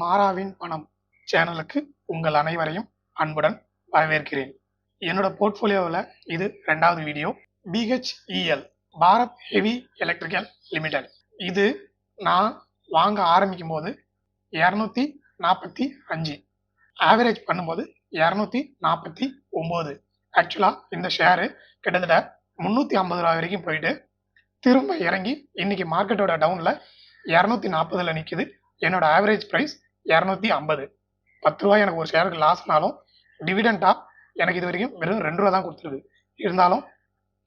மாறாவின் பணம் சேனலுக்கு உங்கள் அனைவரையும் அன்புடன் வரவேற்கிறேன். என்னோட போர்ட்ஃபோலியோவில் இது ரெண்டாவது video. B H E L Bharat heavy electrical limited. இது நான் வாங்க ஆரம்பிக்கும் போது இரநூத்தி நாற்பத்தி அஞ்சு. ஆவரேஜ் பண்ணும்போது இரநூத்தி நாற்பத்தி ஒம்பது. ஆக்சுவலாக இந்த ஷேரு கிட்டத்தட்ட முந்நூற்றி ஐம்பது ரூபா வரைக்கும் போயிட்டு திரும்ப இறங்கி இன்னைக்கு மார்க்கெட்டோட டவுனில் இரநூத்தி நாற்பதில் நிற்கிது என்னோட ஆவரேஜ் ப்ரைஸ் இரநூத்தி ஐம்பது. பத்து ரூபாய் எனக்கு ஒரு ஷேருக்கு லாஸ்னாலும் டிவிடெண்ட்டாக எனக்கு இது வரைக்கும் வெறும் ரெண்டு ரூபா தான் கொடுத்துருக்கு இருந்தாலும்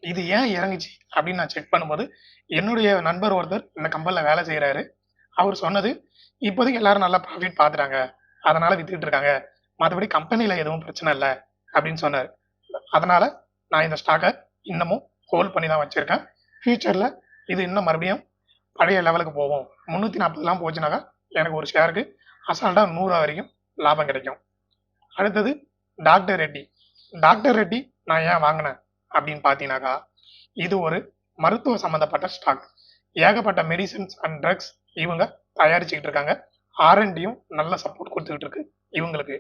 இது ஏன் இறங்குச்சு அப்படின்னு நான் செக் பண்ணும்போது என்னுடைய நண்பர் ஒருத்தர் இந்த கம்பெனியில் வேலை செய்கிறாரு அவர் சொன்னது இப்போதைக்கு எல்லாரும் நல்லா ப்ராஃபிட் பார்த்துறாங்க அதனால வித்துக்கிட்டு இருக்காங்க. மற்றபடி கம்பெனியில் எதுவும் பிரச்சனை இல்லை. அப்படின்னு சொன்னார். அதனால நான் இந்த ஸ்டாக்கை இன்னமும் ஹோல்ட் பண்ணி தான் வச்சுருக்கேன். ஃபியூச்சரில் இது இன்னும் மறுபடியும் பழைய லெவலுக்கு போவோம் முந்நூற்றி நாற்பதுலாம் போச்சுனாக்கா எனக்கு ஒரு ஷேருக்கு அசால்ட்டாக நூறுரூவா வரைக்கும் லாபம் கிடைக்கும். அடுத்தது டாக்டர் ரெட்டி. டாக்டர் ரெட்டி நான் ஏன் வாங்கினேன்? அப்படின்னு பார்த்தீங்கன்னாக்கா இது ஒரு மருத்துவ சம்மந்தப்பட்ட ஸ்டாக் ஏகப்பட்ட மெடிசின்ஸ் அண்ட் ட்ரக்ஸ் இவங்க தயாரிச்சுக்கிட்டு இருக்காங்க. ஆர்என்டியும் நல்ல சப்போர்ட் கொடுத்துக்கிட்டு இருக்கு இவங்களுக்கு.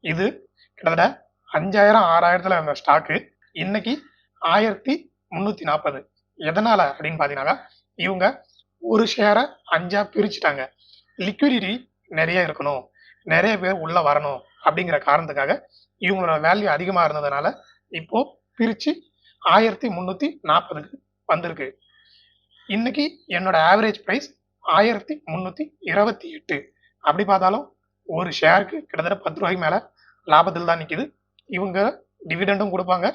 இது கிட்டத்தட்ட அஞ்சாயிரம் ஆறாயிரத்துல இருந்த ஸ்டாக்கு இன்னைக்கு ஆயிரத்தி முந்நூற்றி நாற்பது. எதனால அப்படின்னு பார்த்தீங்கன்னாக்கா இவங்க ஒரு ஷேரை அஞ்சா பிரிச்சுட்டாங்க. லிக்விடிட்டி நிறைய இருக்கணும் நிறைய பேர் உள்ளே வரணும் அப்படிங்கிற காரணத்துக்காக இவங்களோட வேல்யூ அதிகமாக இருந்ததுனால இப்போது பிரித்து ஆயிரத்தி முந்நூற்றி நாற்பதுக்கு வந்திருக்கு. இன்னைக்கு என்னோட ஆவரேஜ் ப்ரைஸ் ஆயிரத்தி முந்நூற்றி இருபத்தி எட்டு. அப்படி பார்த்தாலும் ஒரு ஷேருக்கு கிட்டத்தட்ட பத்து ரூபாய்க்கு மேலே லாபத்தில் தான் நிற்கிது இவங்க டிவிடெண்டும் கொடுப்பாங்க.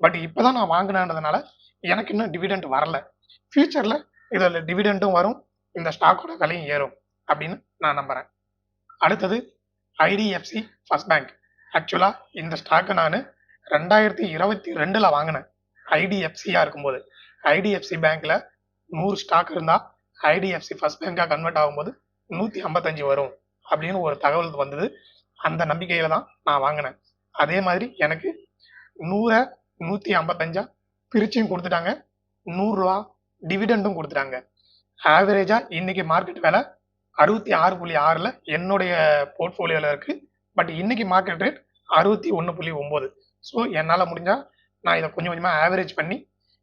பட் இப்போ தான் நான் வாங்கினதுனால எனக்கு இன்னும் டிவிடெண்ட் வரல. ஃப்யூச்சரில் இதில் டிவிடெண்ட்டும் வரும் இந்த ஸ்டாக்கோட விலையும் ஏறும் அப்படின்னு நான் நம்புகிறேன் அடுத்தது ஐடிஎஃப்சி ஃபர்ஸ்ட் பேங்க் ஆக்சுவலாக இந்த ஸ்டாக்கை நான் ரெண்டாயிரத்தி இருபத்தி ரெண்டில் வாங்கினேன். ஐடிஎஃப்சியாக இருக்கும்போது. ஐடிஎஃப்சி பேங்க்கில் நூறு ஸ்டாக் இருந்தால் ஐடிஎஃப்சி ஃபர்ஸ்ட் பேங்காக கன்வெர்ட் ஆகும்போது நூற்றி ஐம்பத்தஞ்சு வரும் அப்படின்னு ஒரு தகவல் வந்தது. அந்த நம்பிக்கையில் தான் நான் வாங்கினேன். அதே மாதிரி எனக்கு நூறை நூற்றி ஐம்பத்தஞ்சா பிரிச்சும் கொடுத்துட்டாங்க. நூறுரூவா டிவிடெண்டும் கொடுத்துட்டாங்க. ஆவரேஜாக இன்றைக்கி மார்க்கெட் விலை அறுபத்தி ஆறு புள்ளி ஆறில் என்னுடைய போர்ட்ஃபோலியோவில் இருக்குது பட் இன்றைக்கி மார்க்கெட் ரேட் அறுபத்தி ஒன்று புள்ளி ஒம்பது. ஸோ என்னால் முடிஞ்சால் நான் இதை கொஞ்சம் கொஞ்சமாக ஆவரேஜ் பண்ணி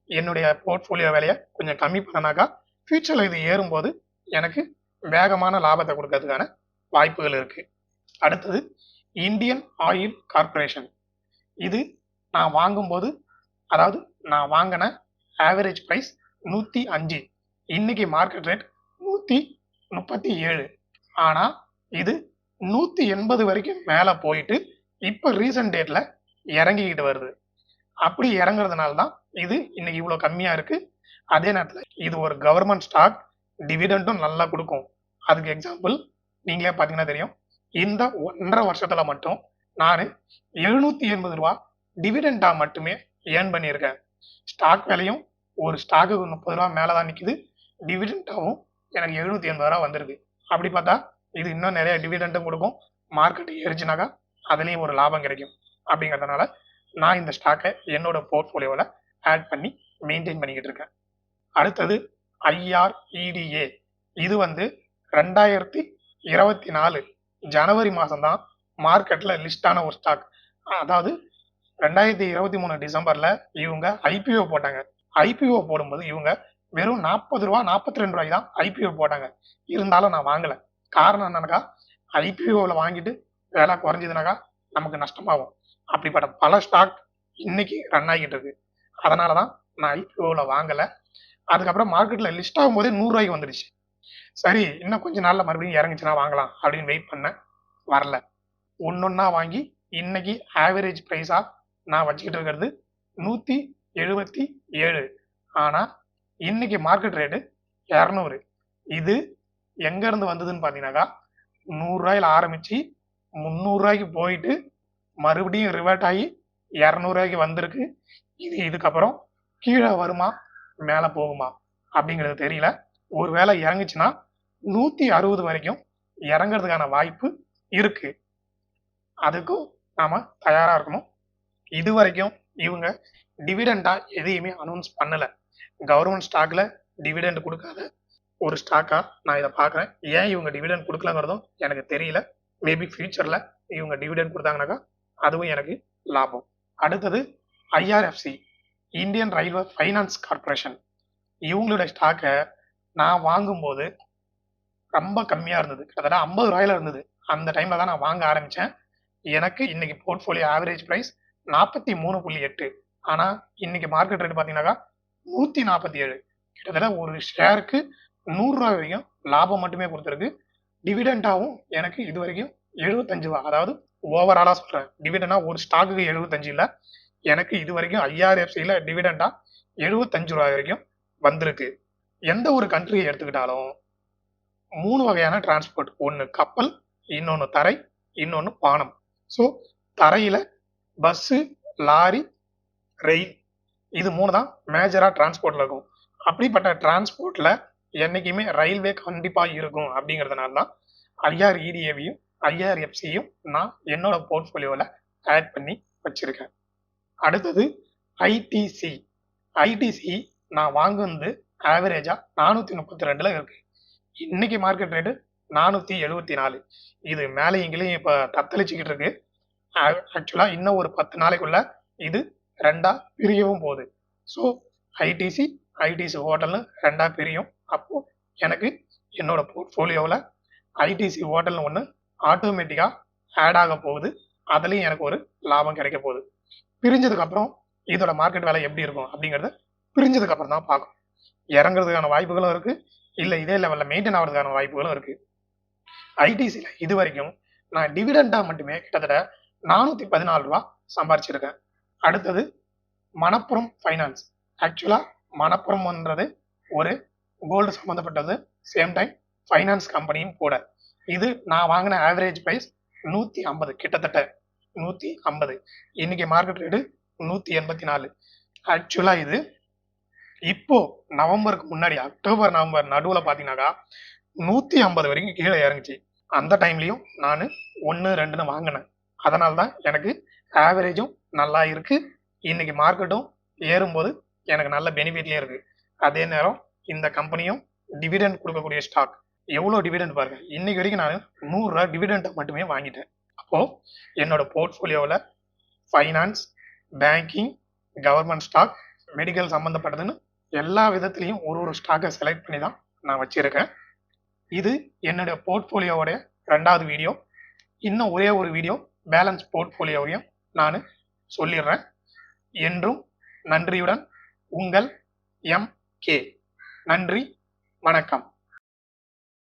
என்னுடைய போர்ட்ஃபோலியோ விலையை கொஞ்சம் கம்மி பண்ணனாக்கா ஃப்யூச்சரில் இது ஏறும்போது எனக்கு வேகமான லாபத்தை கொடுக்கறதுக்கான வாய்ப்புகள் இருக்குது அடுத்தது இந்தியன் ஆயில் கார்பரேஷன் இது நான் வாங்கும்போது அதாவது நான் வாங்கின ஆவரேஜ் ப்ரைஸ் நூற்றி அஞ்சு. இன்னைக்கு மார்க்கெட் ரேட் நூற்றி முப்பத்தி ஏழு. ஆனால் இது நூற்றி எண்பது வரைக்கும் மேலே போயிட்டு இப்போ ரீசன்ட் டேட்டில் இறங்கிக்கிட்டு வருது. அப்படி இறங்குறதுனால தான் இது இன்னைக்கு இவ்வளோ கம்மியாக இருக்குது அதே நேரத்தில் இது ஒரு கவர்மெண்ட் ஸ்டாக் டிவிடெண்ட்டும் நல்லா கொடுக்கும். அதுக்கு எக்ஸாம்பிள் நீங்களே பார்த்தீங்கன்னா தெரியும். இந்த ஒன்றரை வருஷத்தில் மட்டும் நான் எழுநூற்றி எண்பது ரூபா டிவிடெண்டாக மட்டுமே ஏர்ன் பண்ணியிருக்கேன். ஸ்டாக் விலையும் ஒரு ஸ்டாக்கு முப்பது ரூபா மேலே தான் நிற்கிது டிவிடெண்டாகவும் எனக்கு எழுநூற்றி எண்பது ரூபா வந்திருக்கு. அப்படி பார்த்தா இது இன்னும் நிறைய டிவிடெண்டும் கொடுக்கும். மார்க்கெட் ஏறிச்சுனாக்கா அதுலேயும் ஒரு லாபம் கிடைக்கும். அப்படிங்கிறதுனால நான் இந்த ஸ்டாக்கை என்னோட போர்ட்ஃபோலியோவில் ஆட் பண்ணி மெயின்டைன் பண்ணிக்கிட்டு இருக்கேன். அடுத்தது ஐஆர்இடிஏ இது வந்து ரெண்டாயிரத்தி இருபத்தி நாலு ஜனவரி மாதம் தான் மார்க்கெட்டில் லிஸ்டான ஒரு ஸ்டாக் அதாவது ரெண்டாயிரத்தி இருபத்தி மூணு டிசம்பரில் இவங்க ஐபிஓ போட்டாங்க. ஐபிஓ போடும்போது இவங்க வெறும் நாற்பது ரூபா நாற்பத்தி ரெண்டு ரூபாய்க்கு தான் ஐபிஓ போட்டாங்க. இருந்தாலும் நான் வாங்கலை. காரணம் என்னன்னாக்கா ஐபிஓவில் வாங்கிட்டு விலை குறைஞ்சதுனாக்கா நமக்கு நஷ்டமாகும். அப்படிப்பட்ட பல ஸ்டாக் இன்னைக்கு ரன் ஆகிட்டு இருக்கு. அதனால தான் நான் ஐபிஓவில் வாங்கலை. அதுக்கப்புறம் மார்க்கெட்டில் லிஸ்ட் ஆகும் போதே நூறுரூவாய்க்கு வந்துடுச்சு. சரி இன்னும் கொஞ்ச நாளில் மறுபடியும் இறங்குச்சுன்னா வாங்கலாம் அப்படின்னு வெயிட் பண்ணேன். வரல. ஒன்னொன்னா வாங்கி இன்னைக்கு ஆவரேஜ் ப்ரைஸாக நான் வச்சுக்கிட்டு இருக்கிறது நூற்றி எழுபத்தி ஏழு. ஆனால் இன்னைக்கு மார்க்கெட் ரேட்டு இரநூறு. இது எங்கேருந்து வந்ததுன்னு பார்த்தீங்கன்னாக்கா நூறுரூவாயில ஆரம்பித்து முந்நூறுரூவாய்க்கு போயிட்டு மறுபடியும் ரிவர்ட் ஆகி இரநூறுவாய்க்கு வந்திருக்கு. இது இதுக்கப்புறம் கீழே வருமா மேலே போகுமா அப்படிங்கிறது தெரியல. ஒருவேளை இறங்குச்சுன்னா நூற்றி அறுபது வரைக்கும் இறங்குறதுக்கான வாய்ப்பு இருக்கு. அதுக்கும் நாம் தயாராக இருக்கணும். இது வரைக்கும் இவங்க டிவிடெண்டாக எதையுமே அனௌன்ஸ் பண்ணலை. கவர்மெண்ட் ஸ்டாக்ல டிவிடெண்ட் கொடுக்காத ஒரு ஸ்டாக்கா நான் இதை பார்க்குறேன். ஏன் இவங்க டிவிடெண்ட் கொடுக்கலங்கிறதும் எனக்கு தெரியல. மேபி ஃபியூச்சர்ல இவங்க டிவிடெண்ட் கொடுத்தாங்கனாக்கா அதுவும் எனக்கு லாபம். அடுத்தது I R F C Indian railway finance corporation இவங்களோட ஸ்டாக்கை நான் வாங்கும்போது ரொம்ப கம்மியாக இருந்தது. கிட்டத்தட்ட ஐம்பது ரூபாயில இருந்தது. அந்த டைமில் தான் நான் வாங்க ஆரம்பித்தேன் எனக்கு இன்னைக்கு போர்ட்ஃபோலியோ ஆவரேஜ் ப்ரைஸ் நாற்பத்தி மூணு புள்ளி எட்டு. ஆனால் இன்னைக்கு மார்க்கெட் ரேட் பார்த்தீங்கன்னாக்கா நூற்றி நாற்பத்தி ஏழு கிட்டத்தட்ட ஒரு ஷேருக்கு நூறுரூவா வரைக்கும் லாபம் மட்டுமே கொடுத்துருக்கு. டிவிடெண்டாகவும் எனக்கு இது வரைக்கும் எழுபத்தஞ்சு ரூபா அதாவது ஓவராலாக சொல்கிறேன் டிவிடெண்டா ஒரு ஸ்டாக்குக்கு எழுபத்தஞ்சு இல்லை. எனக்கு இது வரைக்கும் ஐஆர்எஃப்சியில் டிவிடெண்டா எழுபத்தஞ்சு ரூபா வரைக்கும் வந்திருக்கு. எந்த ஒரு கண்ட்ரியை எடுத்துக்கிட்டாலும் மூணு வகையான டிரான்ஸ்போர்ட் ஒன்று கப்பல் இன்னொன்று தரை இன்னொன்று பானம். ஸோ தரையில் பஸ்ஸு லாரி ரயில் இது மூணு தான் மேஜராக டிரான்ஸ்போர்ட்டில் இருக்கும். அப்படிப்பட்ட டிரான்ஸ்போர்ட்டில் என்றைக்குமே ரயில்வே கண்டிப்பாக இருக்கும் அப்படிங்கிறதுனால தான் ஐஆர்இடிஏவையும் ஐஆர்எஃப்சியும் நான் என்னோட போர்ட்ஃபோலியோவில் ஆட் பண்ணி வச்சுருக்கேன். அடுத்தது ஐடிசி ஐடிசி நான் வாங்குனது ஆவரேஜாக நானூற்றி முப்பத்தி ரெண்டில் இருக்குது இன்றைக்கி மார்க்கெட் ரேட்டு நானூற்றி எழுபத்தி நாலு இது மேலே எங்கேயும் இப்போ தத்தளிச்சுக்கிட்டு இருக்கு. ஆக்சுவலாக இன்னும் ஒரு பத்து நாளைக்குள்ள இது ரெண்டாக பிரியவும் போகுது ஸோ ஐடிசி ஐடிசி ஹோட்டல்னு ரெண்டாக பிரியும். அப்போது எனக்கு என்னோடய போர்ட்ஃபோலியோவில் ஐடிசி ஹோட்டல்னு ஒன்று ஆட்டோமேட்டிக்காக ஆட் ஆக போகுது. அதுலேயும் எனக்கு ஒரு லாபம் கிடைக்க போகுது. பிரிஞ்சதுக்கப்புறம் இதோட மார்க்கெட் வேலை எப்படி இருக்கும் அப்படிங்கிறத பிரிஞ்சதுக்கப்புறம் தான் பார்க்கணும். இறங்குறதுக்கான வாய்ப்புகளும் இருக்குது இல்லை இதே லெவலில் மெயின்டைன் ஆகிறதுக்கான வாய்ப்புகளும் இருக்குது ஐடிசியில் இது வரைக்கும் நான் டிவிடெண்டாக மட்டுமே கிட்டத்தட்ட நானூற்றி பதினாலு ரூபா சம்பாரிச்சிருக்கேன். அடுத்தது மணப்புரம் ஃபைனான்ஸ் ஆக்சுவலாக மணப்புறம்ன்றது ஒரு கோல்டு சம்மந்தப்பட்டது சேம் டைம் ஃபைனான்ஸ் கம்பெனியும் கூட. இது நான் வாங்கின ஆவரேஜ் ப்ரைஸ் நூற்றி ஐம்பது கிட்டத்தட்ட நூற்றி ஐம்பது. இன்னைக்கு மார்க்கெட் ரேட்டு நூற்றி எண்பத்தி நாலு ஆக்சுவலாக இது இப்போ நவம்பருக்கு முன்னாடி அக்டோபர் நவம்பர் நடுவில் பார்த்தீங்கன்னாக்கா நூற்றி ஐம்பது வரைக்கும் கீழே இறங்குச்சு. அந்த டைம்லையும் நான் ஒன்று ரெண்டுன்னு வாங்கினேன். அதனால தான் எனக்கு ஆவரேஜும் நல்லா இருக்குது இன்றைக்கி மார்க்கெட்டும் ஏறும்போது எனக்கு நல்ல பெனிஃபிட்லேயே இருக்குது அதே நேரம் இந்த கம்பெனியும் டிவிடெண்ட் கொடுக்கக்கூடிய ஸ்டாக் எவ்வளோ டிவிடெண்ட் பாருங்கள் இன்றைக்கி வரைக்கும் நான் நூறுரூவா டிவிடெண்ட்டை மட்டுமே வாங்கிட்டேன். அப்போது என்னோடய போர்ட்ஃபோலியோவில் finance banking government stock medical சம்மந்தப்பட்டதுன்னு எல்லா விதத்துலையும் ஒரு ஒரு ஸ்டாக்கை செலக்ட் பண்ணி தான் நான் வச்சுருக்கேன். இது என்னுடைய போர்ட்ஃபோலியோவுடைய ரெண்டாவது வீடியோ இன்னும் ஒரே ஒரு வீடியோ பேலன்ஸ் போர்ட்ஃபோலியோவையும் நான் சொல்லிடுறேன். என்றும் நன்றியுடன் உங்கள் எம் கே. நன்றி வணக்கம்.